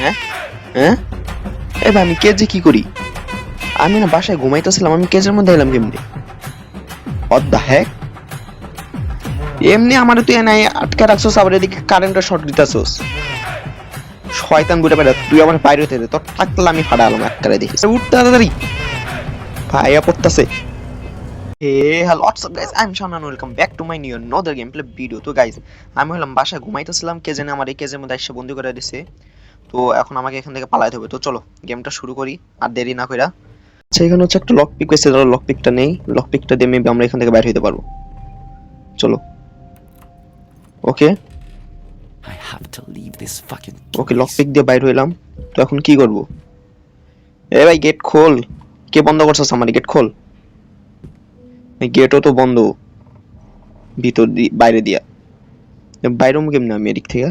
হ্যাঁ? হ্যাঁ? আমি কেজে কি করি? আমি না বাসায় ঘুমাইতেছিলাম, আমি কেজের মধ্যে এলাম কেমনি? অত দা হ্যাক এমনি আমার তুই নাই আটকে রাখছোস, আবার এদিকে কারেন্টের শর্ট দিতেছোস। শয়তান বুড়ে বেড়া, তুই আমার বাইরে হতে তোর থাকলে আমি ফাড়ালাম এক করে দেখিস। উঠতে ভাইয়া পড়তাছে। Hello WhatsApp guys um welcome back to my new another game play video তো গাইস আমি হলাম বাসায় ঘুমাইতেছিলাম কে জানে আমার এই কেজের মধ্যে এসে বন্দি করে দিছে। তো এখন আমাকে এখান থেকে পালাইতে হবে। তো চলো গেমটা শুরু করি আর দেরি না কইরা। আচ্ছা এখানে হচ্ছে একটা লক পিক হয়েছে ধরো লক পিকটা নেই। লক পিকটা দিয়ে মেবি আমরা এখান থেকে বাইরে হইতে পারব। চলো। ওকে ওকে লক পিক দিয়ে বাইরে হইলাম। তো এখন কি করব? এ ভাই গেট খোল। কে বন্ধ করছস আমার গেট খোল? গেটও তো বন্ধ। ভিতর দিয়ে বাইরে দিয়া। বাইরে মুখ কেমনে আমি এদিক থেকে?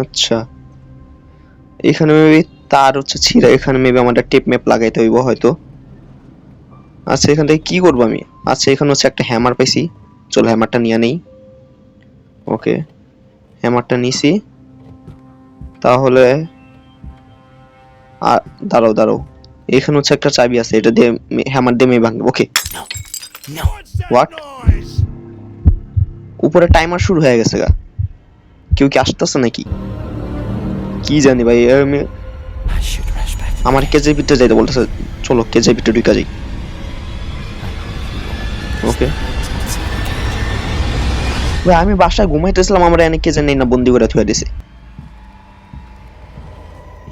আচ্ছা। এখানে মেবি তার হচ্ছে ছিঁড়া, এখানে মেবি আমাদের টেপ ম্যাপ লাগাইতে হইব হয়তো। আচ্ছা এখান থেকে কি করব আমি? আচ্ছা এখানে হচ্ছে একটা হ্যামার পাইছি। চলো হ্যামারটা নিয়ে নেই। ওকে হ্যামারটা নিছি। তাহলে আর দাঁড়াও দাঁড়াও। এখানে হচ্ছে একটা চাবি আছে এটা দিয়ে হ্যামার দিয়ে মেয়ে ভাঙবে ওকে হোয়াট উপরে টাইমার শুরু হয়ে গেছে গা। কেউ কি আসতেছে নাকি? কি জানি ভাই. আমার কেজের ভিতরে যাইতে বলতেছে চলো কেজের ভিতরে ঢুকা যাই। ওকে ভাই আমি বাসায় ঘুমাইতেছিলাম আমরা এনে কে জানি না বন্দি করে থুয়ে দিছে।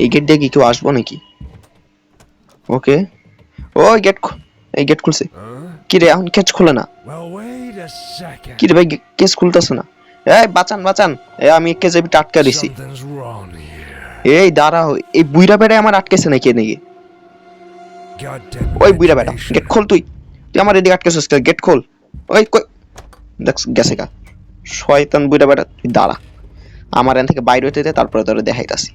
এই গেট দিয়ে কি কেউ আসব নাকি? ওকে ও গেট এই গেট খুলছে। কি রে এখন কেচ খোলে না. কি রে ভাই কেস খুলতেছে না? এই বাঁচান বাঁচান। এই আমি কেজের ভিতরে আটকা দিছি. এই দাঁড়াও এই বুইরা বেড়ে আমার আটকেছে নাকি নাকি. ওই বুইরা বেটা গেট খোল তুই। তুই আমার এদিকে আটকেছিস গেট খোল। ওই কই? দেখ গেছে গা। শয়তান বুইরা বেটা তুই দাঁড়া। আমার এখান থেকে বাইরে হইতে তারপরে তোরা দেখাইতাছি।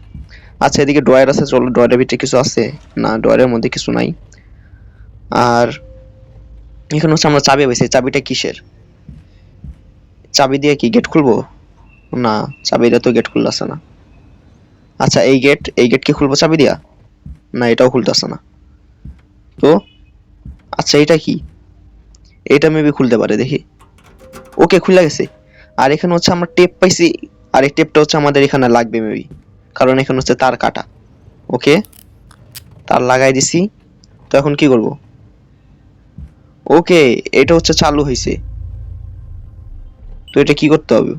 আচ্ছা এদিকে ড্রয়ার আছে, চলো, ড্রয়ারের ভিতরে কিছু আছে? না, ড্রয়ারের মধ্যে কিছু নাই। আর এখানে হচ্ছে আমরা চাবি পাইছি, চাবিটা কিসের? চাবি দিয়ে কি গেট খুলবো? না, চাবিটা তো গেট খুলতেছে না। আচ্ছা এই গেট এই গেট কি খুলবো চাবি দিয়া? না, এটাও খুলতে খুলতেছে না। তো আচ্ছা এটা কি? এটা মেবি খুলতে পারে, দেখি। ওকে, খুলে গেছে। আর এখানে হচ্ছে আমরা টেপ পাইছি, আর এই টেপটা হচ্ছে আমাদের এখানে লাগবে মেবি কারণ এখানে হচ্ছে তার কাটা। ওকে? তার লাগাই দিছি। তো এখন কি করব? ওকে, এটা হচ্ছে চালু হয়েছে তো এটা কি করতে হবে?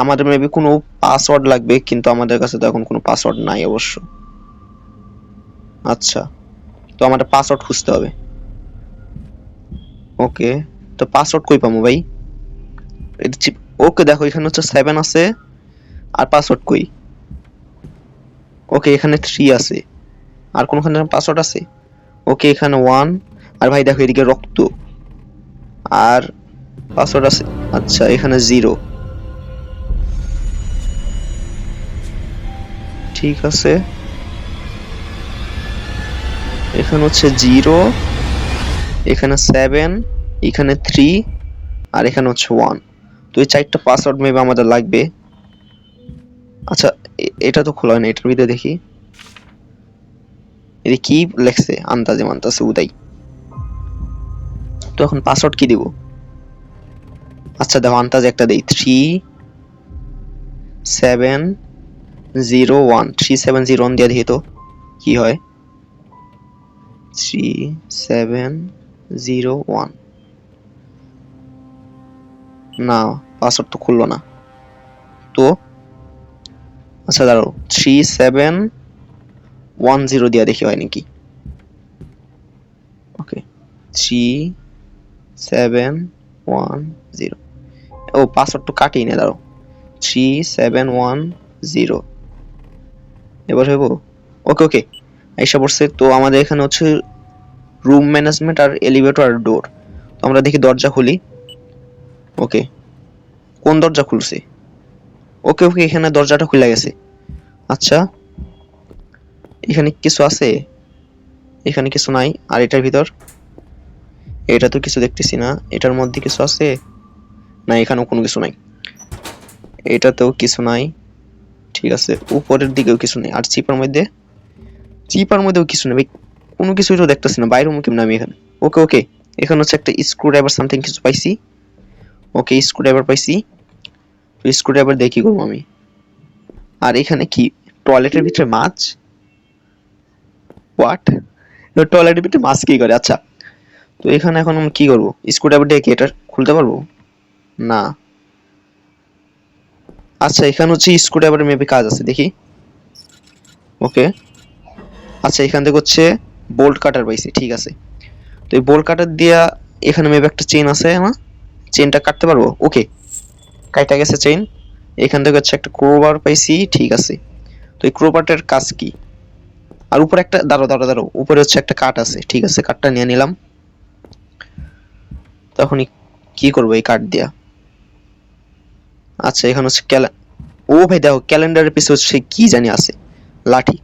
আমাদের মেবি কোনো পাসওয়ার্ড লাগবে, কিন্তু আমাদের কাছে তো এখন কোনো পাসওয়ার্ড নাই অবশ্য। আচ্ছা তো আমাদের পাসওয়ার্ড খুঁজতে হবে। ওকে, তো পাসওয়ার্ড কই পাবো ভাই? ওকে দেখো, এখানে হচ্ছে সেভেন আছে। আর পাসওয়ার্ড কই? ওকে এখানে থ্রি আছে। আর কোনখানে পাসওয়ার্ড আছে? ওকে এখানে ওয়ান আর ভাই দেখো এদিকে রক্ত। আর পাসওয়ার্ড আছে আচ্ছা এখানে জিরো ঠিক আছে। এখানে হচ্ছে জিরো এখানে সেভেন এখানে থ্রি আর এখানে হচ্ছে ওয়ান তো এই চারটা পাসওয়ার্ড মেবি আমাদের লাগবে। আচ্ছা এটা তো খোলা না এটার ভিতরে দেখি। এটা কি লেখছে? আন্দাজে মান্তাসে উদাই। তো এখন পাসওয়ার্ড কি দিব? আচ্ছা দেখো আন্দাজে একটা দেই। Three seven zero one three seven zero one দিয়ে দেখি তো, কি হয়? থ্রি সেভেন জিরো ওয়ান না পাসওয়ার্ড তো খুললো না। তো আচ্ছা দাঁড়াও। থ্রি সেভেন ওয়ান জিরো দিয়া দেখি হয় নাকি? Okay three seven one zero ও পাসওয়ার্ড তো কাটিয়ে নে, দাঁড়াও। থ্রি সেভেন ওয়ান জিরো এবার হইব? ওকে ওকে এসে পড়ছে, তো আমাদের এখানে হচ্ছে রুম ম্যানেজমেন্ট আর এলিভেটর আর ডোর তো আমরা দেখি দরজা খুলি। ওকে কোন দরজা খুলছে? ওকে ওকে এখানে দরজাটা খুলে গেছে। আচ্ছা এখানে কিছু আছে? এখানে কিছু নাই। আর এটার ভিতর? এটা তো কিছু দেখতেছি না। এটার মধ্যে কিছু আছে? না, এখানেও কোনো কিছু নাই। এটাতেও কিছু নাই। ঠিক আছে, উপরের দিকেও কিছু নেই। আর চিপার মধ্যে? চিপার মধ্যেও কিছু নেই। কোনো কিছুই তো দেখতেছি না। বাইরে মুখে আমি এখানে। ওকে ওকে, এখানে হচ্ছে একটা স্ক্রু ড্রাইভার সামথিং কিছু পাইছি। ওকে স্ক্রু ড্রাইভার পাইছি। তো স্ক্রু ড্রাইভার দিয়ে কি করব আমি। আর এখানে কি? টয়লেটের ভিতরে মাছ? হোয়াট টয়লেটের ভিতরে মাছ কি করে? আচ্ছা তো এখানে এখন আমি কি করব? স্ক্রু ড্রাইভার দিয়ে কি এটা খুলতে পারব? না। আচ্ছা এখানে হচ্ছে স্ক্রু ড্রাইভারের মেবি কাজ আছে, দেখি। ওকে আচ্ছা এখান থেকে হচ্ছে বোল্ট কাটার পাইছি, ঠিক আছে। তো এই বোল্ট কাটার দিয়া এখানে মেবি একটা চেন আছে, না? চেনটা কাটতে পারব? ওকে কাইটা গেছে চেইন এখান থেকে হচ্ছে একটা ক্রোবার পাইছি, ঠিক আছে। তো এই ক্রোবারটার কাজ কি? আর উপরে একটা দাঁড়ো দাঁড়ো দাঁড়ো উপরে হচ্ছে একটা কাঠ আছে, ঠিক আছে, কাঠটা নিয়ে নিলাম। তখন কি করব এই কাঠ দিয়া? আচ্ছা এখানে হচ্ছে ও ভাই, দেখো, ক্যালেন্ডারের পিছনে হচ্ছে কি জানি আছে, লাঠি।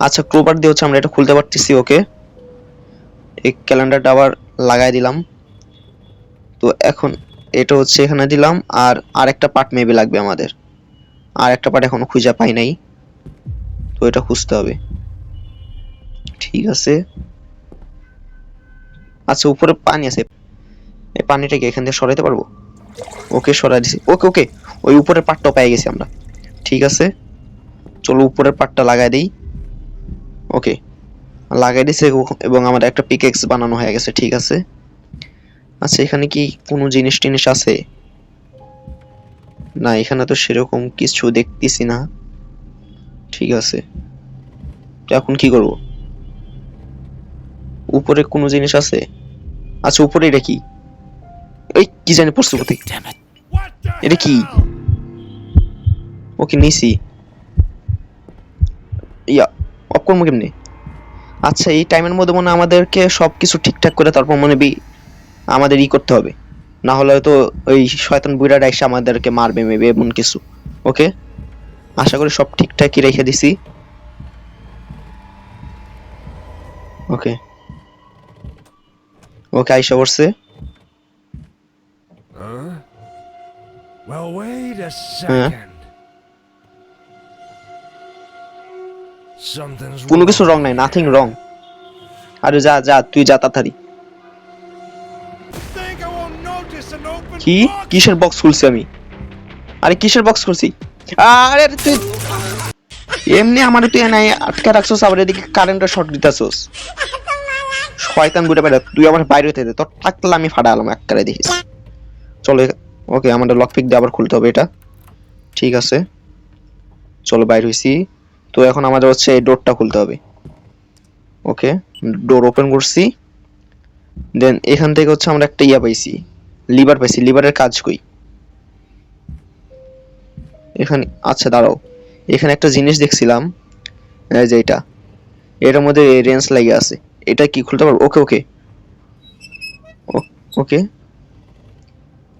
আচ্ছা ক্রোবার দিয়ে হচ্ছে আমরা এটা খুলতে পারতেছি ওকে। এই ক্যালেন্ডারটা আবার লাগাই দিলাম। তো এখন এটা হচ্ছে এখানে দিলাম, আর আরেকটা পার্ট মেবি লাগবে আমাদের। আর একটা পার্ট এখনও খুঁজে পাই নাই, তো এটা খুঁজতে হবে। ঠিক আছে। আচ্ছা উপরে পানি আছে। এই পানিটাকে এখান থেকে সরাইতে পারব? ওকে, সরাই দিছি। ওকে ওকে, ওই উপরের পাটটাও পেয়ে গেছি আমরা। ঠিক আছে। চলো, উপরের পাটটা লাগাই দিই। ওকে, লাগাই দিছে এবং আমাদের একটা পিকেক্স বানানো হয়ে গেছে, ঠিক আছে। আচ্ছা এখানে কি কোনো জিনিস টিনিস আছে? না এখানে তো সেরকম কিছু দেখতেছি না। ঠিক আছে। এখন কি করব? উপরে কোনো জিনিস আছে? আচ্ছা উপরে এটা কি? এই কি জানি পড়ছে কোথায় এটা কি? ওকে নিছি। ইয়া করব কেমনি আচ্ছা এই টাইমের মধ্যে মনে হয় আমাদেরকে সব কিছু ঠিকঠাক করে তারপর মনে বি আমাদের ই করতে হবে। না হলে হয়তো ওই শয়তান বুড়াটা এসে আমাদেরকে মারবে মেবে এমন কিছু। ওকে? আশা করি সব ঠিকঠাকই রেখে দিছি। ওকে। ওকে আইসা পড়ছে। Huh? Well, wait a second. কোনো কিছু রং নাই নাথিং রং আরে যা যা তুই যা তাড়াতাড়ি। কি? কিসের বক্স খুলছি আমি? আরে কিসের বক্স খুলছি? আরে তুই এমনি আমার তুই নাই আটকে রাখছস, আবার এদিকে কারেন্টের শর্ট দিতেছস। শয়তান গুড়ে বেড়া তুই আমার বাইরে দে, তোর থাকলে আমি ফাটালাম এক করে দেখিস। চলো ওকে আমাদের লক পিক দিয়ে আবার খুলতে হবে এটা। ঠিক আছে। চলো, বাইরে হইছি। তো এখন আমাদের হচ্ছে এই ডোরটা খুলতে হবে। ওকে ডোর ওপেন করছি। দেন এখান থেকে হচ্ছে আমরা একটা ইয়া পাইছি। লিভার পাইছি লিভারের কাজ কই? এখানে আচ্ছা দাঁড়াও। এখানে একটা জিনিস দেখছিলাম যে এটা। এটার মধ্যে রেঞ্জ লাগে আছে। এটা কি, খুলতে পারব? ওকে ওকে। ওকে।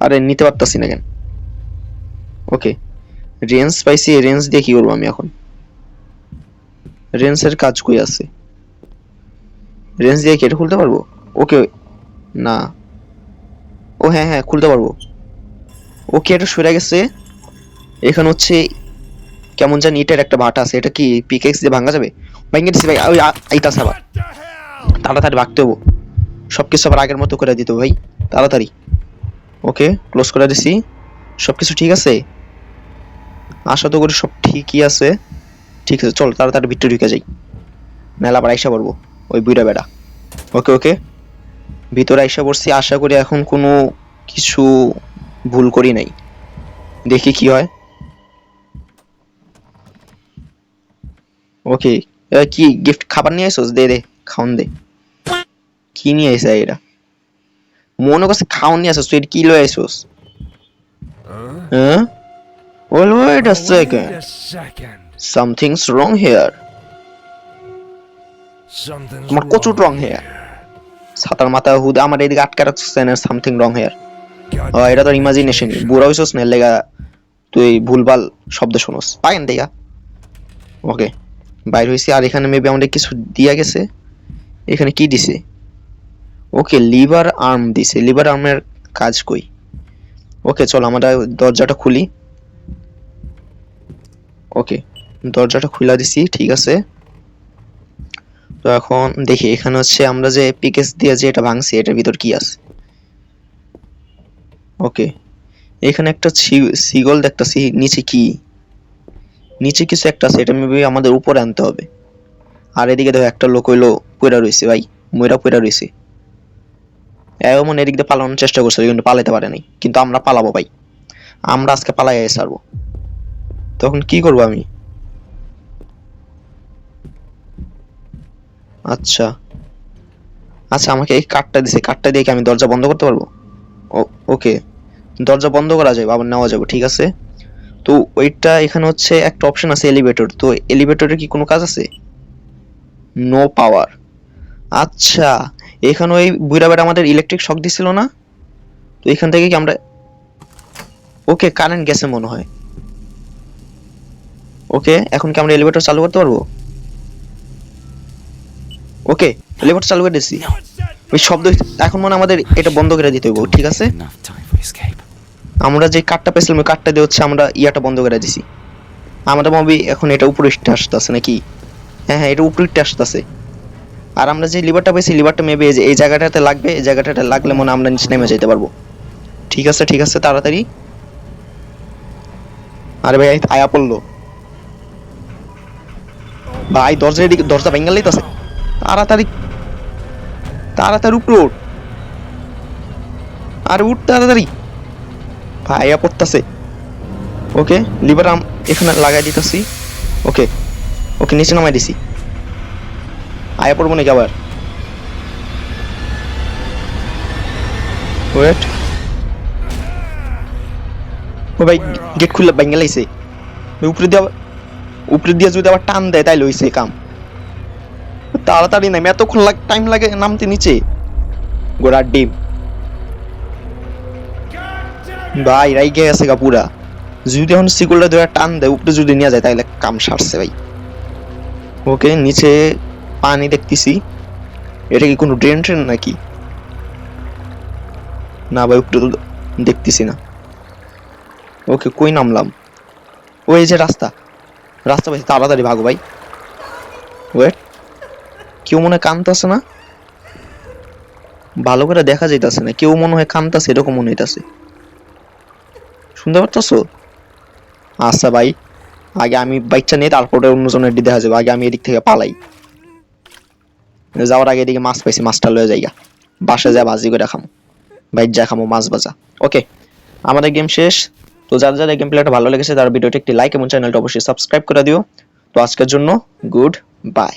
আরে, নিতে পারতাছি না কেন? ওকে। রেঞ্জ পাইছি রেঞ্জ দিয়ে কি করব আমি এখন? রেঞ্জের কাজ কই আছে? রেঞ্জ দিয়ে কি এটা খুলতে পারব? ওকে, না। ও হ্যাঁ হ্যাঁ খুলতে পারব। ওকে এটা সরে গেছে? এখানে হচ্ছে কেমন জানি এটার একটা ভাটা আছে। এটা কি পিকেক্স দিয়ে ভাঙা যাবে? ভেঙে দিছি ভাই, ওই আইতাছে আবার? তাড়াতাড়ি ভাগতে হব। সব কিছু আবার আগের মতো করে দিতে ভাই, তাড়াতাড়ি। ওকে ক্লোজ করে দিছি। সব কিছু ঠিক আছে? আশা তো করি সব ঠিকই আছে। ঠিক আছে, চল তাড়াতাড়ি ভিতরে ঢুকে যাই। নাহলে আবার আইসা ওই বুড়া বেড়া। ওকে ওকে। ভিতরে আইসা পড়ছি আশা করি এখন কোনো কিছু ভুল করি নাই। দেখি কি হয়। ওকে কি গিফট খাবার নিয়ে আসোস দে দে খাওন দে। কি নিয়ে আইসা এরা? মনে করছে খাওন নিয়ে আসোস তুই এটা কি লয়ে আইসোস? হ্যাঁ? Well wait a second something's wrong here তোমার কচুর রং হেয়ার ছাতার মাথা হুদ, আমার এদিকে আটকে রাখছিস সামথিং রং হেয়ার এটা তোর ইমাজিনেশন বুড়া হইছস না লেগা তুই ভুলভাল শব্দ শুনোস। পাইন দেখা ওকে বাইর হইছি, আর এখানে মেবি আমাদের কিছু দিয়া গেছে। এখানে কি দিছে? ওকে লিভার আর্ম দিছে। লিভার আর্মের কাজ কই? ওকে চল, আমরা দরজাটা খুলি। ওকে দরজাটা খুলে দিছি, ঠিক আছে। তো এখন দেখি, এখানে হচ্ছে আমরা যে পিকেস দিয়ে যে এটা ভাঙছি, এটার ভিতর কি আছে? ওকে এখানে একটা সিগল দেখতাছি, নিচে কি? নিচে কিছু একটা আছে, এটা মেবি আমাদের উপরে আনতে হবে। আর এদিকে দেখো, একটা লোক হইল পইরা রইছে ভাই ময়রা পইরা রইছে। এমন এদিক দিয়ে পালানোর চেষ্টা করছে, কিন্তু পালাতে পারে নাই। কিন্তু আমরা পালাবো ভাই। আমরা আজকে পালাই সারবো তখন কি করব আমি? আচ্ছা। আচ্ছা আমাকে এই কার্ডটা দিছে। কার্ডটা দিয়ে কি আমি দরজা বন্ধ করতে পারব? ওকে। দরজা বন্ধ করা যাবে, আবার নেওয়া যাবে, ঠিক আছে? তো ওইটা এখানে হচ্ছে একটা অপশন আছে এলিভেটর তো এলিভেটরের কি কোনো কাজ আছে? নো পাওয়ার আচ্ছা এখানে ওই বুড়া বেড়া আমাদের ইলেকট্রিক শক দিছিল না? তো এখান থেকে কি আমরা ওকে কারেন্ট গেছে মনে হয়। ওকে, এখন কি আমরা এলিভেটর চালু করতে পারব? ওকে এলিভেটর চালু করে দিচ্ছি ওই শব্দ এখন মনে আমাদের এটা বন্ধ করে দিতে হইব ঠিক আছে. আমরা যে কাঠটা পেয়েছিলাম ওই কাঠটা দিয়ে হচ্ছে আমরা ইয়াটা বন্ধ করে দিছি আমরা মবি এখন এটা উপরে উঠতে আসতেছে নাকি হ্যাঁ হ্যাঁ এটা উপরে উঠতে আসতেছে আর আমরা যে লিভারটা পেয়েছি লিভারটা মেবি এই জায়গাটাতে লাগবে এই জায়গাটাতে লাগলে মনে আমরা নিচে নেমে যেতে পারব ঠিক আছে ঠিক আছে তাড়াতাড়ি আরে ভাই আয়া পড়ল ভাই দরজা দরজা ভেঙ্গালেই তো আছে তাড়াতাড়ি তাড়াতাড়ি উপরে উঠ আর উঠ তাড়াতাড়ি। ভাইয়া পড়তাছে। ওকে, লিভার আম এখানে লাগাই দিতেছি। ওকে ওকে নিচে নামাই দিছি। আয়া পড়ব নাকি আবার? ওয়েট ও ভাই গেট খুললে ভেঙে লাইছে। উপরে দিয়ে উপরে দিয়ে যদি আবার টান দেয় তাই লইছে কাম। তাড়াতাড়ি নামে, এতক্ষণ টাইম লাগে নামতে নিচে। গোড়ার ডিম। ভাই, রাইগে গেছে গা পুরা। যদি এখন সিকুলটা ধরে টান দেয়, উপরে যদি নিয়ে যায়, তাহলে কাম সারছে ভাই। ওকে, নিচে পানি দেখতেছি। এটা কি কোনো ড্রেন ট্রেন নাকি? না ভাই, উপরে তো দেখতেছি না। ওকে, কই নামলাম? ওই যে রাস্তা। রাস্তা পাইছি, তাড়াতাড়ি ভাগো ভাই। ওয়েট কেউ মনে কানতাছে না? ভালো করে দেখা যাইতাছে না, কেউ মনে হয় কানতাছে, এরকম মনে হইতাছে। শুনতে পারতেছো? আচ্ছা ভাই, আগে আমি বাইকটা নিয়ে তারপরে অন্যজনের দেখা যাবে, আগে আমি এদিক থেকে পালাই। যাওয়ার আগে এদিকে মাছ পাইছি, মাছটা লয়ে যাইগা। বাসে যা, ভাজি করে খামো। বাইক যা খামো, মাছ ভাজা। ওকে, আমাদের গেম শেষ। তো যার যার গেম প্লেটা ভালো লেগেছে, তার ভিডিওটি একটি লাইক এবং চ্যানেলটা অবশ্যই সাবস্ক্রাইব করে দিও। তো আজকের জন্য গুড বাই